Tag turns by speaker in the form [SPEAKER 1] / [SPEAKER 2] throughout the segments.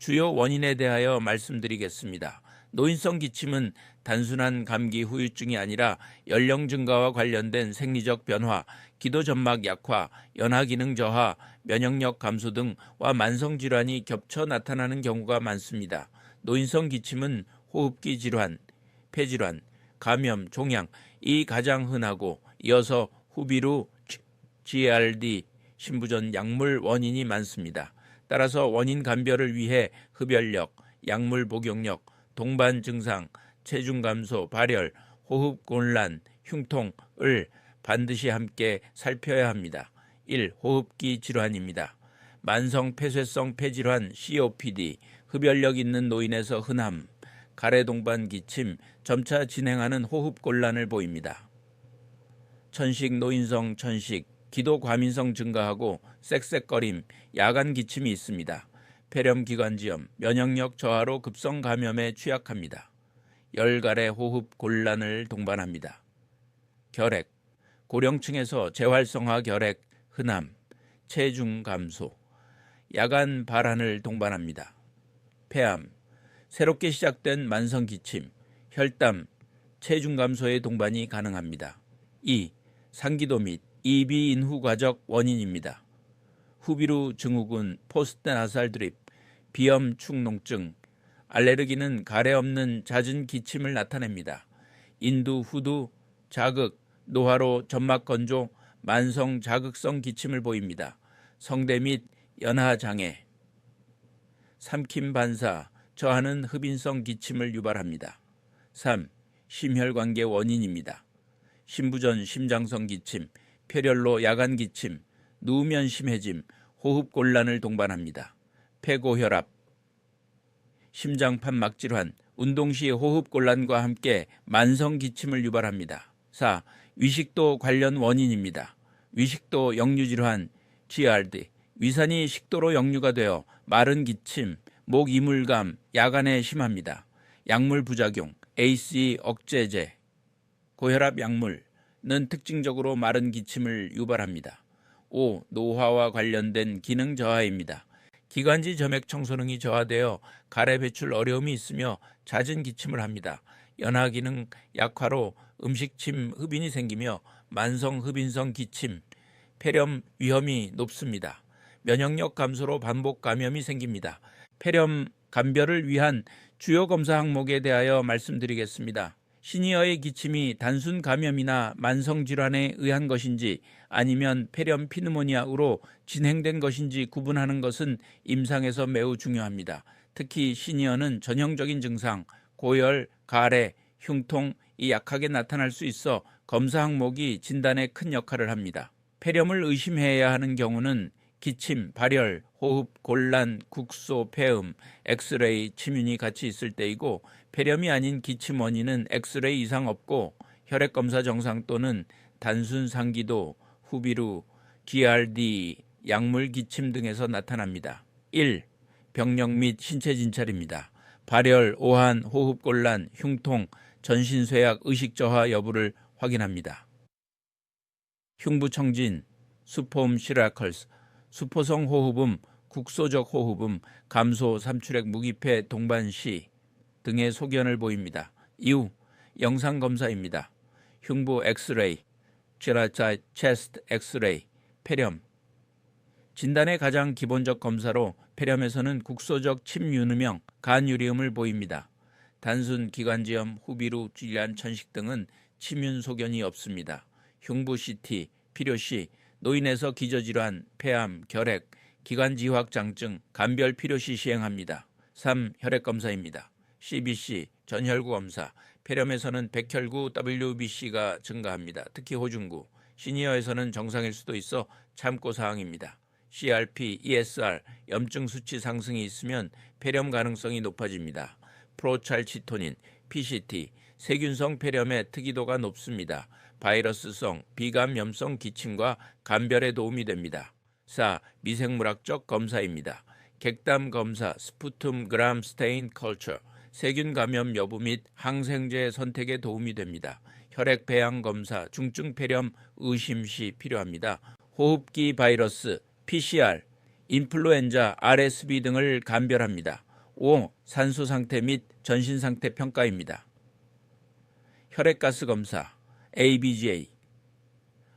[SPEAKER 1] 주요 원인에 대하여 말씀드리겠습니다. 노인성 기침은 단순한 감기 후유증이 아니라 연령 증가와 관련된 생리적 변화, 기도 점막 약화, 연하 기능 저하, 면역력 감소 등과 만성 질환이 겹쳐 나타나는 경우가 많습니다. 노인성 기침은 호흡기 질환, 폐질환, 감염, 종양 이 가장 흔하고 이어서 후비루, GRD, 신부전 약물 원인이 많습니다. 따라서 원인 감별을 위해 흡연력, 약물 복용력, 동반 증상, 체중 감소, 발열, 호흡 곤란, 흉통을 반드시 함께 살펴야 합니다. 1. 호흡기 질환입니다. 만성 폐쇄성 폐질환 COPD, 흡연력 있는 노인에서 흔함, 가래 동반 기침, 점차 진행하는 호흡 곤란을 보입니다. 천식 노인성 천식, 기도 과민성 증가하고 쌕쌕거림, 야간 기침이 있습니다. 폐렴 기관지염, 면역력 저하로 급성 감염에 취약합니다. 열갈의 호흡 곤란을 동반합니다. 결핵, 고령층에서 재활성화 결핵, 흔함, 체중 감소, 야간 발한을 동반합니다. 폐암, 새롭게 시작된 만성 기침, 혈담, 체중 감소의 동반이 가능합니다. 2. 상기도 및 이비 인후 과적 원인입니다. 후비루 증후군, 포스트나살 드립, 비염 축농증, 알레르기는 가래 없는 잦은 기침을 나타냅니다. 인두, 후두, 자극, 노화로 점막 건조, 만성 자극성 기침을 보입니다. 성대 및 연하 장애, 삼킴 반사, 저하는 흡인성 기침을 유발합니다. 3. 심혈관계 원인입니다. 심부전 심장성 기침, 폐렬로 야간 기침, 누우면 심해짐, 호흡 곤란을 동반합니다. 폐고혈압, 심장판 막질환, 운동 시 호흡 곤란과 함께 만성 기침을 유발합니다. 4. 위식도 관련 원인입니다. 위식도 역류 질환, GRD, 위산이 식도로 역류가 되어 마른 기침, 목 이물감, 야간에 심합니다. 약물 부작용, AC 억제제, 고혈압 약물 은 특징적으로 마른 기침을 유발합니다. 5. 노화와 관련된 기능 저하입니다. 기관지 점액 청소능이 저하되어 가래 배출 어려움이 있으며 잦은 기침을 합니다. 연하 기능 약화로 음식침 흡인이 생기며 만성 흡인성 기침, 폐렴 위험이 높습니다. 면역력 감소로 반복 감염이 생깁니다. 폐렴 감별을 위한 주요 검사 항목에 대하여 말씀드리겠습니다. 시니어의 기침이 단순 감염이나 만성 질환에 의한 것인지 아니면 폐렴 피누모니아로 진행된 것인지 구분하는 것은 임상에서 매우 중요합니다. 특히 시니어는 전형적인 증상, 고열, 가래, 흉통 이 약하게 나타날 수 있어 검사 항목이 진단에 큰 역할을 합니다. 폐렴을 의심해야 하는 경우는 기침, 발열, 호흡, 곤란, 국소, 폐음, 엑스레이, 침윤이 같이 있을 때이고 폐렴이 아닌 기침 원인은 엑스레이 이상 없고 혈액 검사 정상 또는 단순 상기도, 후비루, GRD, 약물 기침 등에서 나타납니다. 1. 병력 및 신체 진찰입니다. 발열, 오한, 호흡 곤란, 흉통, 전신 쇠약, 의식 저하 여부를 확인합니다. 흉부 청진, 수폼 시라컬스, 수포성 호흡음, 국소적 호흡음, 감소, 삼출액 무기폐, 동반시 등의 소견을 보입니다. 이후 영상 검사입니다. 흉부 엑스레이, 제라자 체스트 엑스레이, 폐렴. 진단의 가장 기본적 검사로 폐렴에서는 국소적 침유음형, 간유리음을 보입니다. 단순 기관지염, 후비루, 질환, 천식 등은 침윤 소견이 없습니다. 흉부 CT, 필요시, 노인에서 기저질환, 폐암, 결핵, 기관지확장증, 간별 필요시 시행합니다. 3. 혈액검사입니다. CBC, 전혈구 검사, 폐렴에서는 백혈구 WBC가 증가합니다. 특히 호중구, 시니어에서는 정상일 수도 있어 참고 사항입니다. CRP, ESR, 염증 수치 상승이 있으면 폐렴 가능성이 높아집니다. 프로찰치토닌, PCT, 세균성 폐렴의 특이도가 높습니다. 바이러스성, 비감염성 기침과 감별에 도움이 됩니다. 4. 미생물학적 검사입니다. 객담 검사, 스푸툼 그람 스테인 컬처, 세균 감염 여부 및 항생제 선택에 도움이 됩니다. 혈액 배양 검사, 중증 폐렴 의심 시 필요합니다. 호흡기 바이러스, PCR, 인플루엔자, RSV 등을 감별합니다. 5. 산소 상태 및 전신 상태 평가입니다. 혈액가스 검사 ABGA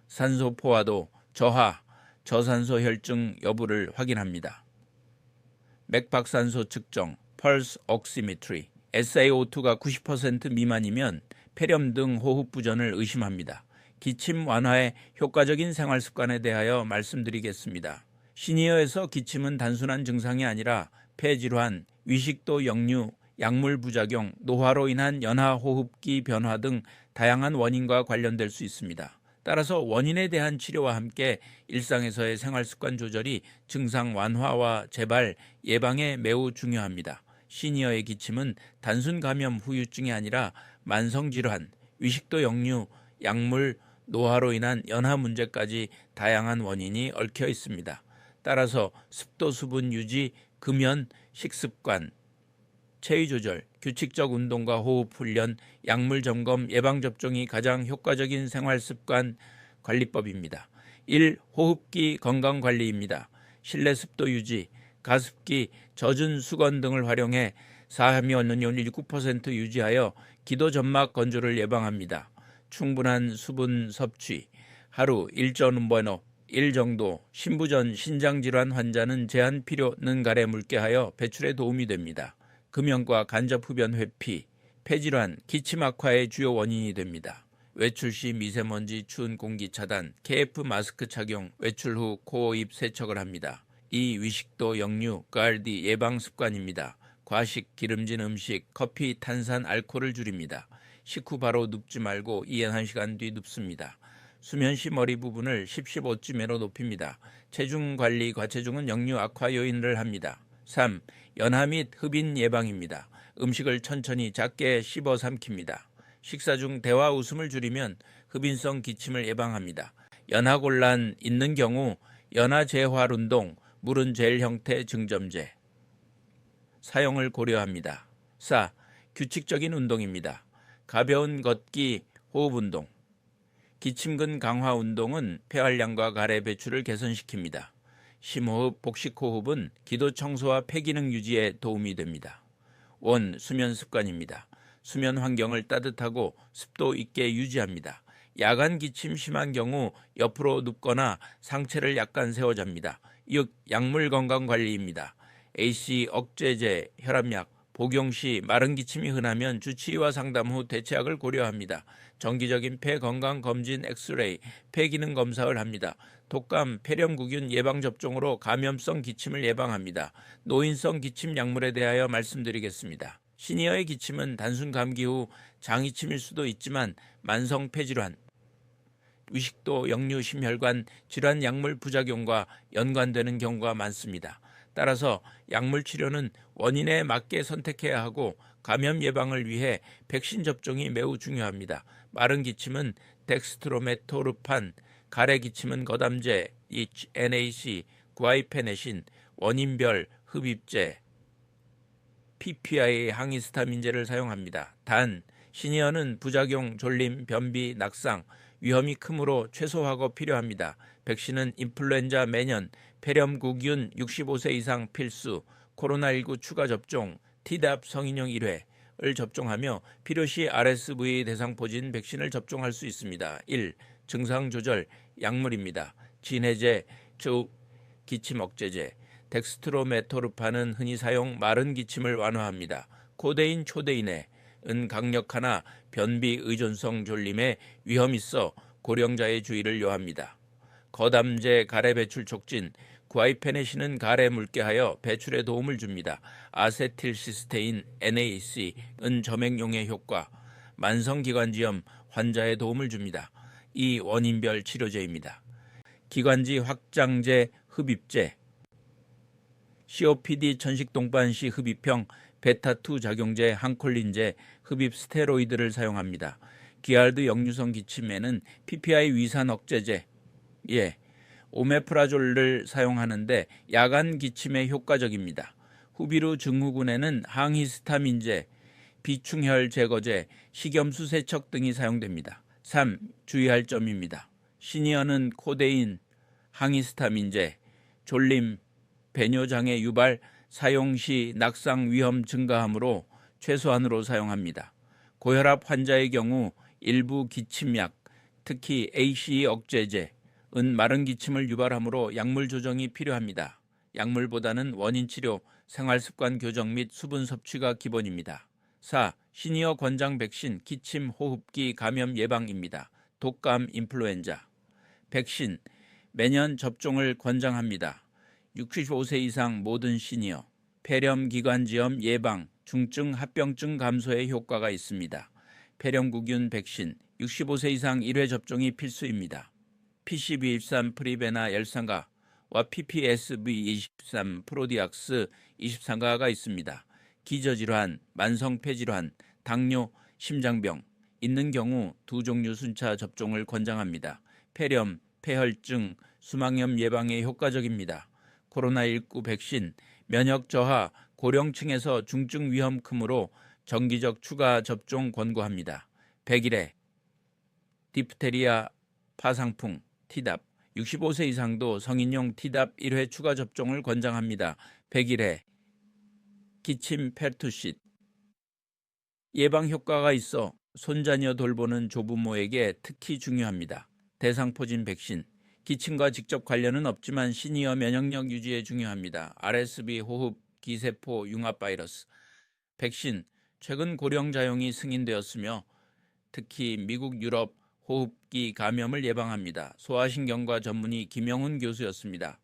[SPEAKER 1] 산소 포화도 저하 저산소 혈증 여부를 확인합니다. 맥박산소 측정 펄스 옥시미트리 SaO2가 90% 미만이면 폐렴 등 호흡 부전을 의심합니다. 기침 완화의 효과적인 생활 습관에 대하여 말씀드리겠습니다. 시니어에서 기침은 단순한 증상이 아니라 폐질환, 위식도 역류, 약물 부작용, 노화로 인한 연하 호흡기 변화 등 다양한 원인과 관련될 수 있습니다. 따라서 원인에 대한 치료와 함께 일상에서의 생활 습관 조절이 증상 완화와 재발, 예방에 매우 중요합니다. 시니어의 기침은 단순 감염 후유증이 아니라 만성 질환, 위식도 역류, 약물, 노화로 인한 연하 문제까지 다양한 원인이 얽혀 있습니다. 따라서 습도 수분 유지, 금연, 식습관, 체위 조절, 규칙적 운동과 호흡 훈련, 약물 점검, 예방 접종이 가장 효과적인 생활 습관 관리법입니다. 1. 호흡기 건강 관리입니다. 실내 습도 유지, 가습기, 젖은 수건 등을 활용해 사함이 원료율 9% 유지하여 기도 점막 건조를 예방합니다. 충분한 수분 섭취, 하루 1.5번호 1 정도 신부전 신장 질환 환자는 제한 필요는 가래 묽게 하여 배출에 도움이 됩니다. 금연과 간접 흡연 회피, 폐질환, 기침 악화의 주요 원인이 됩니다. 외출 시 미세먼지 추운 공기 차단, KF 마스크 착용, 외출 후 코, 입 세척을 합니다. 이 위식도 역류, 가을디 예방 습관입니다. 과식, 기름진 음식, 커피, 탄산, 알코올을 줄입니다. 식후 바로 눕지 말고 2, 1시간 뒤 눕습니다. 수면 시 머리 부분을 10, 15쯤에로 높입니다. 체중 관리, 과체중은 역류 악화 요인을 합니다. 3. 연하 및 흡인 예방입니다. 음식을 천천히 작게 씹어 삼킵니다. 식사 중 대화 웃음을 줄이면 흡인성 기침을 예방합니다. 연하곤란 있는 경우 연하 재활 운동, 물은 젤 형태 증점제 사용을 고려합니다. 4. 규칙적인 운동입니다. 가벼운 걷기, 호흡 운동. 기침근 강화 운동은 폐활량과 가래 배출을 개선시킵니다. 심호흡, 복식호흡은 기도 청소와 폐기능 유지에 도움이 됩니다. 원, 수면 습관입니다. 수면 환경을 따뜻하고 습도 있게 유지합니다. 야간 기침 심한 경우 옆으로 눕거나 상체를 약간 세워 잡니다. 6. 약물 건강 관리입니다. AC 억제제, 혈압약, 복용 시 마른 기침이 흔하면 주치의와 상담 후 대체약을 고려합니다. 정기적인 폐 건강 검진 엑스레이, 폐 기능 검사를 합니다. 독감, 폐렴구균 예방 접종으로 감염성 기침을 예방합니다. 노인성 기침 약물에 대하여 말씀드리겠습니다. 시니어의 기침은 단순 감기 후 장기침일 수도 있지만 만성 폐질환, 위식도, 역류, 심혈관 질환 약물 부작용과 연관되는 경우가 많습니다. 따라서 약물 치료는 원인에 맞게 선택해야 하고 감염 예방을 위해 백신 접종이 매우 중요합니다. 마른 기침은 덱스트로메토르판, 가래 기침은 거담제, NAC, 구아이페네신, 원인별 흡입제, PPI 항히스타민제를 사용합니다. 단 시니어는 부작용, 졸림, 변비, 낙상 위험이 크므로 최소화가 필요합니다. 백신은 인플루엔자 매년, 폐렴구균 65세 이상 필수, 코로나19 추가 접종, Tdap 성인용 1회를 접종하며 필요시 RSV 대상포진 백신을 접종할 수 있습니다. 1. 증상 조절 약물입니다. 진해제, 즉 기침 억제제, 덱스트로메토르판은 흔히 사용 마른 기침을 완화합니다. 코데인, 초데인에 은 강력하나 변비 의존성 졸림에 위험 있어 고령자의 주의를 요합니다. 거담제 가래 배출 촉진, 구아이페네신은 가래 묽게 하여 배출에 도움을 줍니다. 아세틸시스테인 NAC은 점액용의 효과, 만성기관지염 환자에 도움을 줍니다. 이 원인별 치료제입니다. 기관지 확장제 흡입제, COPD 천식동반 시 흡입형 베타2 작용제 항콜린제 흡입 스테로이드를 사용합니다. 기알드 역류성 기침에는 PPI 위산 억제제, 예, 오메프라졸을 사용하는데 야간 기침에 효과적입니다. 후비루 증후군에는 항히스타민제, 비충혈 제거제, 식염수 세척 등이 사용됩니다. 3. 주의할 점입니다. 시니어는 코데인, 항히스타민제, 졸림, 배뇨장애 유발, 사용 시 낙상 위험 증가하므로 최소한으로 사용합니다. 고혈압 환자의 경우 일부 기침약, 특히 ACE 억제제, 은 마른 기침을 유발하므로 약물 조정이 필요합니다. 약물보다는 원인 치료, 생활 습관 교정 및 수분 섭취가 기본입니다. 4. 시니어 권장 백신 기침 호흡기 감염 예방입니다. 독감 인플루엔자. 백신 매년 접종을 권장합니다. 65세 이상 모든 시니어 폐렴 기관지염 예방, 중증 합병증 감소에 효과가 있습니다. 폐렴구균 백신 65세 이상 1회 접종이 필수입니다. PCB23 프리베나 열상가와 PPSV23 프로디악스 23가가 있습니다. 기저질환, 만성 폐질환, 당뇨, 심장병 있는 경우 두 종류 순차 접종을 권장합니다. 폐렴, 폐혈증, 수막염 예방에 효과적입니다. 코로나19 백신 면역 저하 고령층에서 중증 위험 크므로 정기적 추가 접종 권고합니다. 100일에 디프테리아, 파상풍, 티답, 65세 이상도 성인용 티답 1회 추가 접종을 권장합니다. 100일에 기침 페르투쉿 예방 효과가 있어 손자녀 돌보는 조부모에게 특히 중요합니다. 대상포진 백신 기침과 직접 관련은 없지만 시니어 면역력 유지에 중요합니다. RSV 호흡 기세포 융합 바이러스 백신 최근 고령 자용이 승인되었으며 특히 미국 유럽 호흡기 감염을 예방합니다. 소아신경과 전문의 김영훈 교수였습니다.